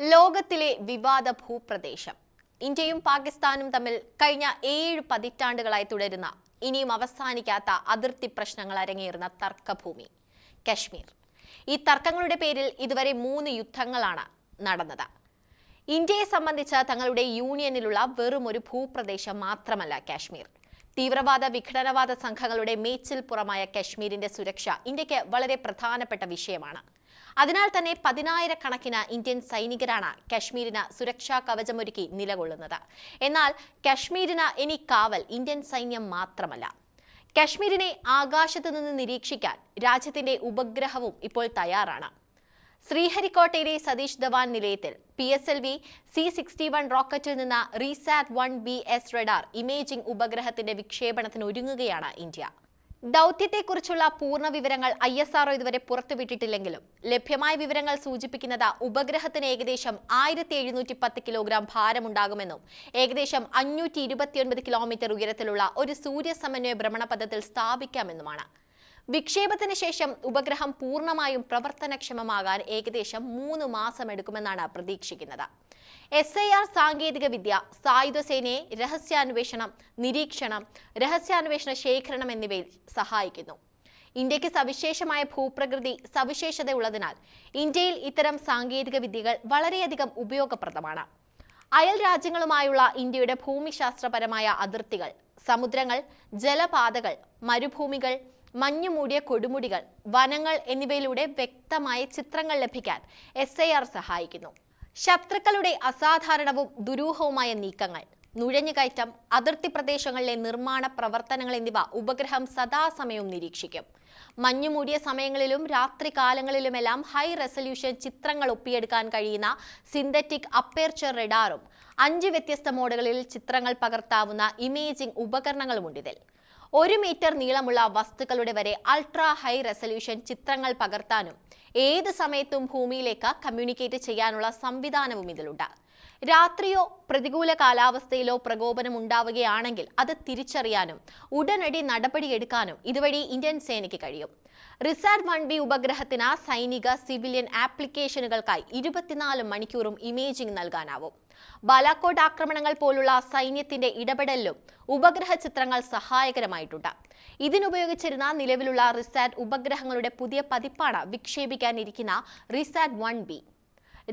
ലോകത്തിലെ വിവാദ ഭൂപ്രദേശം. ഇന്ത്യയും പാകിസ്ഥാനും തമ്മിൽ കഴിഞ്ഞ ഏഴ് പതിറ്റാണ്ടുകളായി തുടരുന്ന ഇനിയും അവസാനിക്കാത്ത അതിർത്തി പ്രശ്നങ്ങൾ അരങ്ങേറുന്ന തർക്കഭൂമി കശ്മീർ. ഈ തർക്കങ്ങളുടെ പേരിൽ ഇതുവരെ മൂന്ന് യുദ്ധങ്ങളാണ് നടന്നത്. ഇന്ത്യയെ സംബന്ധിച്ച് തങ്ങളുടെ യൂണിയനിലുള്ള വെറും ഒരു ഭൂപ്രദേശം മാത്രമല്ല കാശ്മീർ. തീവ്രവാദ വിഘടനവാദ സംഘങ്ങളുടെ മേച്ചിൽ പുറമായ കശ്മീരിന്റെ സുരക്ഷ ഇന്ത്യയ്ക്ക് വളരെ പ്രധാനപ്പെട്ട വിഷയമാണ്. അതിനാൽ തന്നെ പതിനായിരക്കണക്കിന് ഇന്ത്യൻ സൈനികരാണ് കശ്മീരിന് സുരക്ഷാ കവചമൊരുക്കി നിലകൊള്ളുന്നത്. എന്നാൽ കശ്മീരിന് ഇനി കാവൽ ഇന്ത്യൻ സൈന്യം മാത്രമല്ല. കശ്മീരിനെ ആകാശത്തു നിന്ന് നിരീക്ഷിക്കാൻ രാജ്യത്തിന്റെ ഉപഗ്രഹവും ഇപ്പോൾ തയ്യാറാണ്. ശ്രീഹരിക്കോട്ടയിലെ സതീഷ് ധവാൻ നിലയത്തിൽ P S L V C sixty one റോക്കറ്റിൽ നിന്ന് RISAT one B S radar imaging ഉപഗ്രഹത്തിന്റെ വിക്ഷേപണത്തിന് ഒരുങ്ങുകയാണ് ഇന്ത്യ. ദൗത്യത്തെക്കുറിച്ചുള്ള പൂർണ വിവരങ്ങൾ ഐ എസ് ആർഒ ഇതുവരെ പുറത്തുവിട്ടിട്ടില്ലെങ്കിലും ലഭ്യമായ വിവരങ്ങൾ സൂചിപ്പിക്കുന്നത് ഉപഗ്രഹത്തിന് ഏകദേശം ആയിരത്തി എഴുന്നൂറ്റി പത്ത് കിലോഗ്രാം ഭാരമുണ്ടാകുമെന്നും ഏകദേശം അഞ്ഞൂറ്റി ഇരുപത്തിയൊൻപത് കിലോമീറ്റർ ഉയരത്തിലുള്ള ഒരു സൂര്യസമന്വയ ഭ്രമണപഥത്തിൽ സ്ഥാപിക്കാമെന്നുമാണ്. വിക്ഷേപത്തിന് ശേഷം ഉപഗ്രഹം പൂർണമായും പ്രവർത്തനക്ഷമമാകാൻ ഏകദേശം മൂന്ന് മാസം എടുക്കുമെന്നാണ് പ്രതീക്ഷിക്കുന്നത്. എസ് ഐ ആർ സാങ്കേതിക വിദ്യ സായുധസേനയെ രഹസ്യാന്വേഷണം നിരീക്ഷണം രഹസ്യാന്വേഷണ ശേഖരണം എന്നിവയിൽ സഹായിക്കുന്നു. ഇന്ത്യയ്ക്ക് സവിശേഷമായ ഭൂപ്രകൃതി സവിശേഷതയുള്ളതിനാൽ ഇന്ത്യയിൽ ഇത്തരം സാങ്കേതിക വിദ്യകൾ വളരെയധികം ഉപയോഗപ്രദമാണ്. അയൽ രാജ്യങ്ങളുമായുള്ള ഇന്ത്യയുടെ ഭൂമിശാസ്ത്രപരമായ അതിർത്തികൾ സമുദ്രങ്ങൾ ജലപാതകൾ മരുഭൂമികൾ മഞ്ഞുമൂടിയ കൊടുമുടികൾ വനങ്ങൾ എന്നിവയിലൂടെ വ്യക്തമായ ചിത്രങ്ങൾ ലഭിക്കാൻ എസ് സഹായിക്കുന്നു. ശത്രുക്കളുടെ അസാധാരണവും ദുരൂഹവുമായ നീക്കങ്ങൾ നുഴഞ്ഞുകയറ്റം അതിർത്തി പ്രദേശങ്ങളിലെ നിർമ്മാണ പ്രവർത്തനങ്ങൾ എന്നിവ ഉപഗ്രഹം സദാസമയവും നിരീക്ഷിക്കും. മഞ്ഞുമൂടിയ സമയങ്ങളിലും രാത്രികാലങ്ങളിലുമെല്ലാം ഹൈ റെസൊല്യൂഷൻ ചിത്രങ്ങൾ ഒപ്പിയെടുക്കാൻ കഴിയുന്ന സിന്തറ്റിക് അപ്പേർച്ചർ റെഡാറും അഞ്ച് വ്യത്യസ്ത മോഡുകളിൽ ചിത്രങ്ങൾ പകർത്താവുന്ന ഇമേജിംഗ് ഉപകരണങ്ങളുമുണ്ട് ഇതിൽ. ഒരു മീറ്റർ നീളമുള്ള വസ്തുക്കളുടെ വരെ അൾട്രാ ഹൈ റെസല്യൂഷൻ ചിത്രങ്ങൾ പകർത്താനും ഏത് സമയത്തും ഭൂമിയിലേക്ക് കമ്മ്യൂണിക്കേറ്റ് ചെയ്യാനുള്ള സംവിധാനവും ഇതിലുണ്ട്. രാത്രിയോ പ്രതികൂല കാലാവസ്ഥയിലോ പ്രകോപനം ഉണ്ടാവുകയാണെങ്കിൽ അത് തിരിച്ചറിയാനും ഉടനടി നടപടിയെടുക്കാനും ഇതുവഴി ഇന്ത്യൻ സേനയ്ക്ക് കഴിയും. റിസാർഡ് വൺ ബി ഉപഗ്രഹത്തിന് സൈനിക സിവിലിയൻ ആപ്ലിക്കേഷനുകൾക്കായി ഇരുപത്തിനാല് മണിക്കൂറും ഇമേജിംഗ് നൽകാനാവും. ബാലാക്കോട്ട് ആക്രമണങ്ങൾ പോലുള്ള സൈന്യത്തിന്റെ ഇടപെടലിലും ഉപഗ്രഹ ചിത്രങ്ങൾ സഹായകരമായിട്ടുണ്ട്. ഇതിനുപയോഗിച്ചിരുന്ന നിലവിലുള്ള റിസാറ്റ് ഉപഗ്രഹങ്ങളുടെ പുതിയ പതിപ്പാണ് വിക്ഷേപിക്കാനിരിക്കുന്ന റിസാറ്റ് വൺ ബി.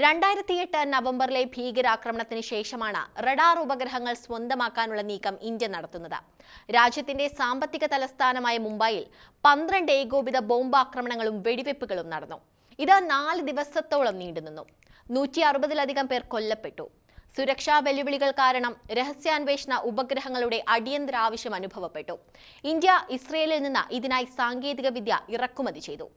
രണ്ടായിരത്തി എട്ട് നവംബറിലെ ഭീകരാക്രമണത്തിന് ശേഷമാണ് റഡാർ ഉപഗ്രഹങ്ങൾ സ്വന്തമാക്കാനുള്ള നീക്കം ഇന്ത്യ നടത്തുന്നത്. രാജ്യത്തിന്റെ സാമ്പത്തിക തലസ്ഥാനമായ മുംബൈയിൽ പന്ത്രണ്ട് ഏകോപിത ബോംബാക്രമണങ്ങളും വെടിവെപ്പുകളും നടന്നു. ഇത് നാല് ദിവസത്തോളം നീണ്ടുനിന്നു നൂറ്റി അറുപതിലധികം പേർ കൊല്ലപ്പെട്ടു. സുരക്ഷാ വെല്ലുവിളികൾ കാരണം രഹസ്യാന്വേഷണ ഉപഗ്രഹങ്ങളുടെ അടിയന്തര ആവശ്യം അനുഭവപ്പെട്ടു. ഇന്ത്യ ഇസ്രയേലിൽ നിന്ന് ഇതിനായി സാങ്കേതിക വിദ്യ ഇറക്കുമതി ചെയ്തു.